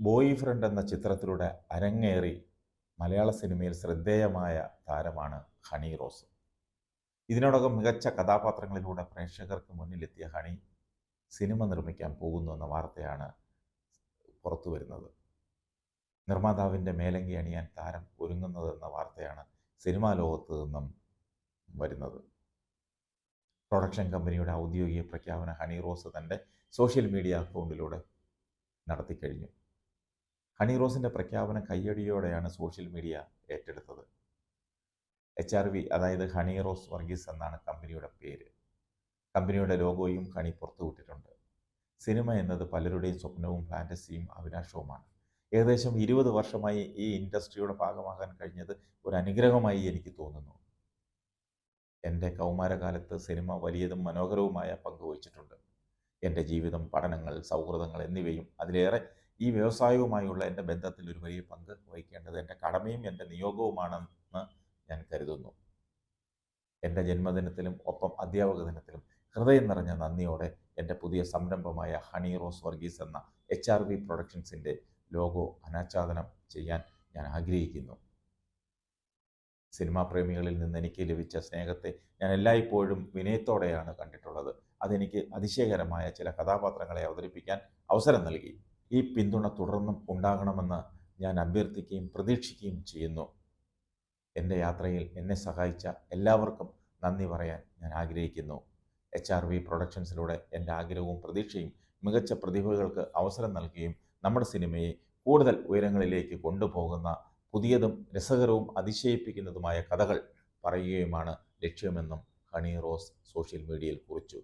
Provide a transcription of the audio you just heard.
Boy friend എന്ന ചിത്രത്തിലൂടെ അരങ്ങേറി മലയാള സിനിമയിൽ ശ്രദ്ധേയമായ താരമാണ് ഹണി റോസ്. ഇതിനോടകം മികച്ച കഥാപാത്രങ്ങളിലൂടെ പ്രേക്ഷകർക്ക് മുന്നിലെത്തിയ ഹണി സിനിമ നിർമ്മിക്കാൻ പോകുന്നു എന്ന വാർത്തയാണ് പുറത്തു വരുന്നത്. നിർമ്മാതാവിന്റെ മേലങ്കി അണിയാൻ താരം ഒരുങ്ങുന്നതെന്ന വാർത്തയാണ് സിനിമാ ലോകത്ത് നിന്നും വരുന്നത്. പ്രൊഡക്ഷൻ കമ്പനിയുടെ ഔദ്യോഗിക പ്രഖ്യാപനം ഹണി റോസ് തന്റെ സോഷ്യൽ മീഡിയ അക്കൗണ്ടിലൂടെ നടത്തിക്കഴിഞ്ഞു. ഹണി റോസിന്റെ പ്രഖ്യാപനം കയ്യടിയോടെയാണ് സോഷ്യൽ മീഡിയ ഏറ്റെടുത്തത്. എച്ച് ആർ വി അതായത് ഹണി റോസ് വർഗീസ് എന്നാണ് കമ്പനിയുടെ പേര്. കമ്പനിയുടെ ലോഗോയും ഹണി പുറത്തുവിട്ടിട്ടുണ്ട്. സിനിമ എന്നത് പലരുടെയും സ്വപ്നവും ഫാന്റസിയും അഭിലാഷവുമാണ് ഏകദേശം ഇരുപത് വർഷമായി ഈ ഇൻഡസ്ട്രിയുടെ ഭാഗമാകാൻ കഴിഞ്ഞത് ഒരു അനുഗ്രഹമായി എനിക്ക് തോന്നുന്നു. എന്റെ കൗമാരകാലത്ത് സിനിമ വലിയതും മനോഹരവുമായ പങ്കുവച്ചിട്ടുണ്ട് എന്റെ ജീവിതം പഠനങ്ങൾ സൗഹൃദങ്ങൾ എന്നിവയും അതിലേറെ ഈ വ്യവസായവുമായുള്ള എന്റെ ബന്ധത്തിൽ ഒരു വലിയ പങ്ക് വഹിക്കേണ്ടത് എന്റെ കടമയും എന്റെ നിയോഗവുമാണെന്ന് ഞാൻ കരുതുന്നു. എന്റെ ജന്മദിനത്തിലും ഒപ്പം അധ്യാപക ദിനത്തിലും ഹൃദയം നിറഞ്ഞ നന്ദിയോടെ എന്റെ പുതിയ സംരംഭമായ ഹണി റോസ് വർഗീസ് എന്ന എച്ച് ആർ വി പ്രൊഡക്ഷൻസിന്റെ ലോഗോ അനാച്ഛാദനം ചെയ്യാൻ ഞാൻ ആഗ്രഹിക്കുന്നു. സിനിമാ പ്രേമികളിൽ നിന്ന് എനിക്ക് ലഭിച്ച സ്നേഹത്തെ ഞാൻ എല്ലായ്പ്പോഴും വിനയത്തോടെയാണ് കണ്ടിട്ടുള്ളത്. അതെനിക്ക് അതിശയകരമായ ചില കഥാപാത്രങ്ങളെ അവതരിപ്പിക്കാൻ അവസരം നൽകി. ഈ പിന്തുണ തുടർന്നും ഉണ്ടാകണമെന്ന് ഞാൻ അഭ്യർത്ഥിക്കുകയും പ്രതീക്ഷിക്കുകയും ചെയ്യുന്നു. എന്റെ യാത്രയിൽ എന്നെ സഹായിച്ച എല്ലാവർക്കും നന്ദി പറയാൻ ഞാൻ ആഗ്രഹിക്കുന്നു. എച്ച് ആർ വി പ്രൊഡക്ഷൻസിലൂടെ എന്റെ ആഗ്രഹവും പ്രതീക്ഷയും മികച്ച പ്രതിഭകൾക്ക് അവസരം നൽകുകയും നമ്മുടെ സിനിമയെ കൂടുതൽ ഉയരങ്ങളിലേക്ക് കൊണ്ടുപോകുന്ന പുതിയതും രസകരവും അതിശയിപ്പിക്കുന്നതുമായ കഥകൾ പറയുകയുമാണ് ലക്ഷ്യമെന്നും ഹണി റോസ് സോഷ്യൽ മീഡിയയിൽ കുറിച്ചു.